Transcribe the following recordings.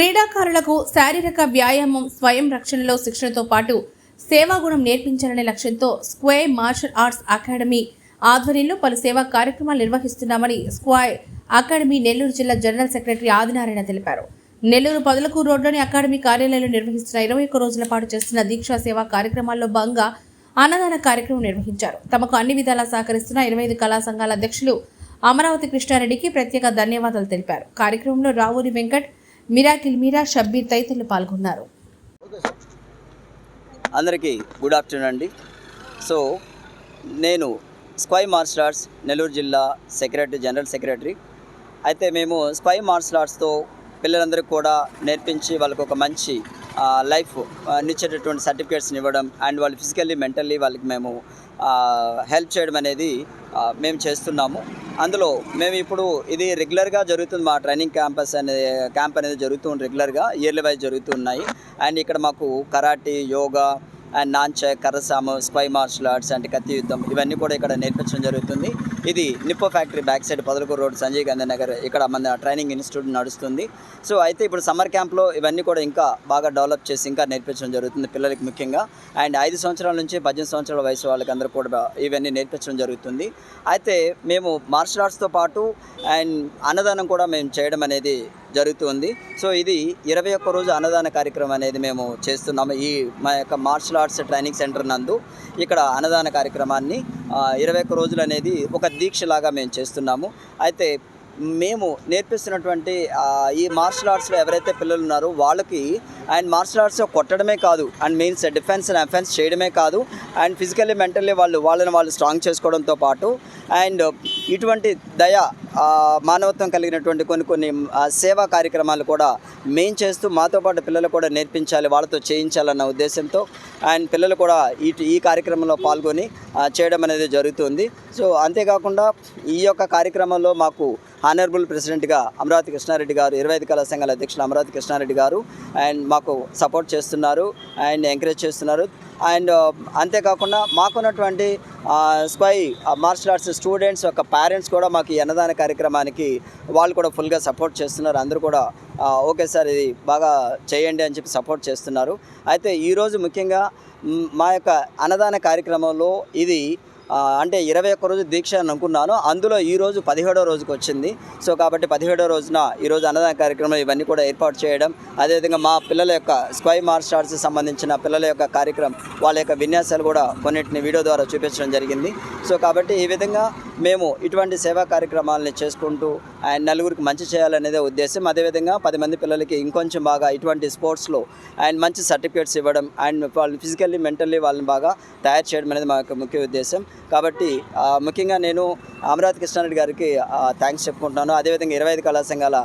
క్రీడాకారులకు శారీరక వ్యాయామం స్వయం రక్షణలో శిక్షణతో పాటు సేవాగుణం నేర్పించాలనే లక్ష్యంతో స్క్వై మార్షల్ ఆర్ట్స్ అకాడమీ ఆధ్వర్యంలో పలు సేవా కార్యక్రమాలు నిర్వహిస్తున్నామని స్క్వాయ్ అకాడమీ నెల్లూరు జిల్లా జనరల్ సెక్రటరీ ఆదినారాయణ తెలిపారు. నెల్లూరు పదులకు రోడ్లోని అకాడమీ కార్యాలయంలో నిర్వహిస్తున్న ఇరవై ఒక్క రోజుల పాటు చేస్తున్న దీక్షా సేవా కార్యక్రమాల్లో భాగంగా అన్నదాన కార్యక్రమం నిర్వహించారు. తమకు అన్ని విధాలా సహకరిస్తున్న ఇరవై ఐదు కళా సంఘాల అధ్యక్షులు అమరావతి కృష్ణారెడ్డికి ప్రత్యేక ధన్యవాదాలు తెలిపారు. కార్యక్రమంలో రావూరి వెంకట్ మిరాకిల్ మీరా షబ్బీర్ తదితరులు పాల్గొన్నారు. అందరికీ గుడ్ ఆఫ్టర్నూన్ అండి. సో నేను స్క్వై మార్షల్ ఆర్ట్స్ నెల్లూరు జిల్లా సెక్రటరీ జనరల్ సెక్రటరీ. అయితే మేము స్క్వై మార్షల్ ఆర్ట్స్తో పిల్లలందరికీ కూడా నేర్పించి వాళ్ళకు ఒక మంచి లైఫ్ నిచ్చేటటువంటి సర్టిఫికేట్స్ని ఇవ్వడం అండ్ వాళ్ళు ఫిజికల్లీ మెంటల్లీ వాళ్ళకి మేము హెల్ప్ చేయడం అనేది మేము చేస్తున్నాము. అందులో మేము ఇప్పుడు ఇది రెగ్యులర్గా జరుగుతుంది మా ట్రైనింగ్ క్యాంపస్ అనేది క్యాంప్ అనేది జరుగుతుంది రెగ్యులర్గా ఇయర్లీ వైజ్ జరుగుతున్నాయి అండ్ ఇక్కడ మాకు కరాటీ యోగా అండ్ నాంచ కరసాము స్పై మార్షల్ ఆర్ట్స్ అండ్ కత్తి యుద్ధం ఇవన్నీ కూడా ఇక్కడ నేర్పించడం జరుగుతుంది. ఇది Nippo factory back side Padalakuru road Sanjay Gandhi Nagar. ఇక్కడ మన ట్రైనింగ్ ఇన్స్టిట్యూట్ నడుస్తుంది. సో అయితే ఇప్పుడు సమ్మర్ క్యాంప్లో ఇవన్నీ కూడా ఇంకా బాగా డెవలప్ చేసి ఇంకా నేర్పించడం జరుగుతుంది పిల్లలకి ముఖ్యంగా. అండ్ ఐదు సంవత్సరాల నుంచి పద్దెనిమిది సంవత్సరాల వయసు వాళ్ళకి అందరూ కూడా ఇవన్నీ నేర్పించడం జరుగుతుంది. అయితే మేము మార్షల్ ఆర్ట్స్తో పాటు అండ్ అన్నదానం కూడా మేము చేయడం అనేది జరుగుతుంది. సో ఇది ఇరవై ఒక్క రోజు అన్నదాన కార్యక్రమం అనేది మేము చేస్తున్నాము. ఈ మా యొక్క మార్షల్ ఆర్ట్స్ ట్రైనింగ్ సెంటర్ నందు ఇక్కడ అన్నదాన కార్యక్రమాన్ని ఇరవై ఒక్క రోజులు అనేది ఒక దీక్షలాగా మేము చేస్తున్నాము. అయితే మేము నేర్పిస్తున్నటువంటి ఈ మార్షల్ ఆర్ట్స్లో ఎవరైతే పిల్లలు ఉన్నారో వాళ్ళకి అండ్ మార్షల్ ఆర్ట్స్ కొట్టడమే కాదు and means defence and offence చేయడమే కాదు అండ్ ఫిజికల్లీ మెంటల్లీ వాళ్ళు వాళ్ళని వాళ్ళు స్ట్రాంగ్ చేసుకోవడంతో పాటు అండ్ ఇటువంటి దయ మానవత్వం కలిగినటువంటి కొన్ని కొన్ని సేవా కార్యక్రమాలు కూడా మేము చేస్తూ మాతో పాటు పిల్లలు కూడా నేర్పించాలి వాళ్ళతో చేయించాలన్న ఉద్దేశంతో అండ్ పిల్లలు కూడా ఈ ఈ కార్యక్రమంలో పాల్గొని చేయడం అనేది జరుగుతుంది. సో అంతేకాకుండా ఈ యొక్క కార్యక్రమంలో మాకు ఆనరబుల్ ప్రెసిడెంట్గా అమరావతి కృష్ణారెడ్డి గారు ఇరవై ఐదు కళా సంఘాల అధ్యక్షులు అమరావతి కృష్ణారెడ్డి గారు అండ్ మాకు సపోర్ట్ చేస్తున్నారు అండ్ ఎంకరేజ్ చేస్తున్నారు. అండ్ uh, అంతేకాకుండా మాకున్నటువంటి స్పై మార్షల్ ఆర్ట్స్ స్టూడెంట్స్ యొక్క పేరెంట్స్ కూడా మాకు ఈ అన్నదాన కార్యక్రమానికి వాళ్ళు కూడా ఫుల్గా సపోర్ట్ చేస్తున్నారు. అందరూ కూడా ఓకే సార్ ఇది బాగా చేయండి అని చెప్పి సపోర్ట్ చేస్తున్నారు. అయితే ఈరోజు ముఖ్యంగా మా యొక్క అన్నదాన కార్యక్రమంలో ఇది అంటే ఇరవై ఒక్క రోజు దీక్ష అని అనుకున్నాను. అందులో ఈరోజు పదిహేడో రోజుకి వచ్చింది. సో కాబట్టి పదిహేడో రోజున ఈరోజు అన్నదాన కార్యక్రమం ఇవన్నీ కూడా ఏర్పాటు చేయడం అదేవిధంగా మా పిల్లల యొక్క స్క్వై మార్షల్ ఆర్ట్స్ సంబంధించిన పిల్లల యొక్క కార్యక్రమం వాళ్ళ యొక్క విన్యాసాలు కూడా కొన్నిటిని వీడియో ద్వారా చూపించడం జరిగింది. సో కాబట్టి ఈ విధంగా మేము ఇటువంటి సేవా కార్యక్రమాలని చేసుకుంటూ అండ్ నలుగురికి మంచి చేయాలనేదే ఉద్దేశం. అదేవిధంగా పది మంది పిల్లలకి ఇంకొంచెం బాగా ఇటువంటి స్పోర్ట్స్లో అండ్ మంచి సర్టిఫికేట్స్ ఇవ్వడం అండ్ వాళ్ళు ఫిజికల్లీ మెంటల్లీ వాళ్ళని బాగా తయారు చేయడం అనేది మా యొక్క ముఖ్య ఉద్దేశం. కాబట్టి ముఖ్యంగా నేను అమరావతి కృష్ణారెడ్డి గారికి థ్యాంక్స్ చెప్పుకుంటున్నాను. అదేవిధంగా ఇరవై ఐదు కళా సంఘాల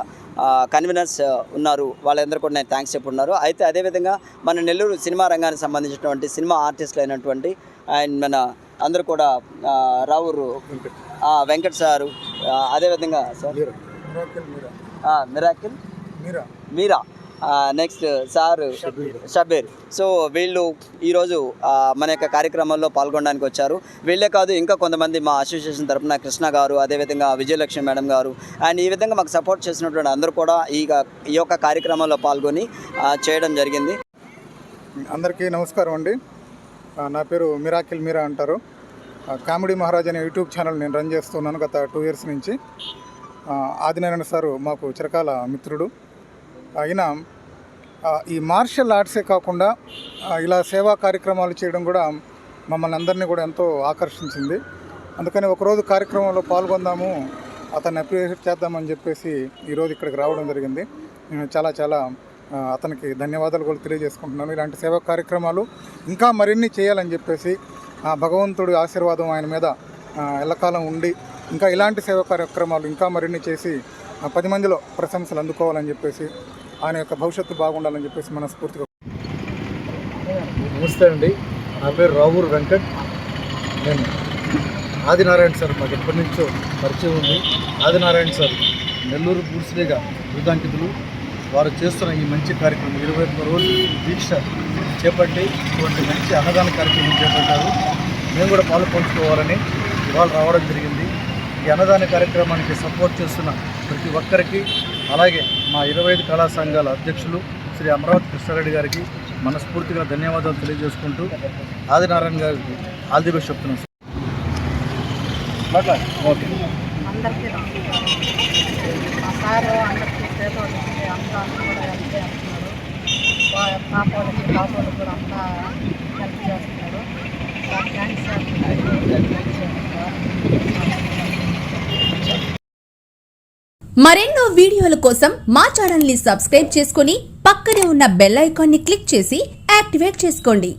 కన్వీనర్స్ ఉన్నారు. వాళ్ళందరూ కూడా నేను థ్యాంక్స్ చెప్పున్నారు. అయితే అదేవిధంగా మన నెల్లూరు సినిమా రంగానికి సంబంధించినటువంటి సినిమా ఆర్టిస్టులు అయినటువంటి అండ్ మన అందరూ కూడా రావురు వెంకట్ సారు అదేవిధంగా sir. Miracle Meera? Meera? Next sir Shabbir. So వీళ్ళు ఈరోజు మన యొక్క కార్యక్రమంలో పాల్గొనడానికి వచ్చారు. వీళ్ళే కాదు ఇంకా కొంతమంది మా అసోసియేషన్ తరపున కృష్ణ గారు అదేవిధంగా విజయలక్ష్మి మేడం గారు. అండ్ ఈ విధంగా మాకు సపోర్ట్ చేసినటువంటి అందరూ కూడా ఈ ఈ యొక్క కార్యక్రమంలో పాల్గొని చేయడం జరిగింది. అందరికీ నమస్కారం అండి. నా పేరు మిరాకిల్ మీరా అంటారు. కామెడీ మహారాజ్ అనే యూట్యూబ్ ఛానల్ నేను రన్ చేస్తున్నాను గత టూ ఇయర్స్ నుంచి. ఆదినారాయణ సారు మాకు చిరకాల మిత్రుడు. ఆయన ఈ మార్షల్ ఆర్ట్సే కాకుండా ఇలా సేవా కార్యక్రమాలు చేయడం కూడా మమ్మల్ని అందరినీ కూడా ఎంతో ఆకర్షించింది. అందుకని ఒకరోజు కార్యక్రమంలో పాల్గొందాము అతన్ని అప్రిషియేట్ చేద్దామని చెప్పేసి ఈరోజు ఇక్కడికి రావడం జరిగింది. నేను చాలా చాలా అతనికి ధన్యవాదాలు కూడా తెలియజేసుకుంటున్నాను. ఇలాంటి సేవా కార్యక్రమాలు ఇంకా మరిన్ని చేయాలని చెప్పేసి ఆ భగవంతుడి ఆశీర్వాదం ఆయన మీద ఎల్లకాలం ఉండి ఇంకా ఇలాంటి సేవా కార్యక్రమాలు ఇంకా మరిన్ని చేసి పది మందిలో ప్రశంసలు అందుకోవాలని చెప్పేసి ఆయన యొక్క భవిష్యత్తు బాగుండాలని చెప్పేసి మనస్ఫూర్తిగా నమస్తే అండి. నా పేరు రావూరు వెంకట్. నేను ఆదినారాయణ సార్ మాకు ఎప్పటి నుంచో పరిచయం ఉంది. ఆదినారాయణ సార్ నెల్లూరు పూర్తిగా కృతాంకితులు వారు చేస్తున్న ఈ మంచి కార్యక్రమం ఇరవై ఒక్క రోజు దీక్ష చేపట్టి ఇటువంటి మంచి అన్నదాన కార్యక్రమం చేపట్టారు. మేము కూడా పాలు పంచుకోవాలని ఇవాళ రావడం జరిగింది. ఈ అన్నదాన కార్యక్రమానికి సపోర్ట్ చేస్తున్న ప్రతి ఒక్కరికి అలాగే మా ఇరవై ఐదు కళా సంఘాల అధ్యక్షులు శ్రీ అమరావతి కృష్ణారెడ్డి గారికి మనస్ఫూర్తిగా ధన్యవాదాలు తెలియజేసుకుంటూ ఆదినారాయణ గారికి ఆల్ ది బెస్ట్ చెప్తున్నాం సార్ ఓకే అందరికీ నమస్కారం మా సారు అందరికీ కూడా అంతా హెల్ప్ చేస్తున్నారు సార్ థ్యాంక్స్ సార్ మరెన్నో వీడియోల కోసం మా ఛానల్ని సబ్స్క్రైబ్ చేసుకుని పక్కనే ఉన్న బెల్ ఐకాన్ని క్లిక్ చేసి యాక్టివేట్ చేసుకోండి.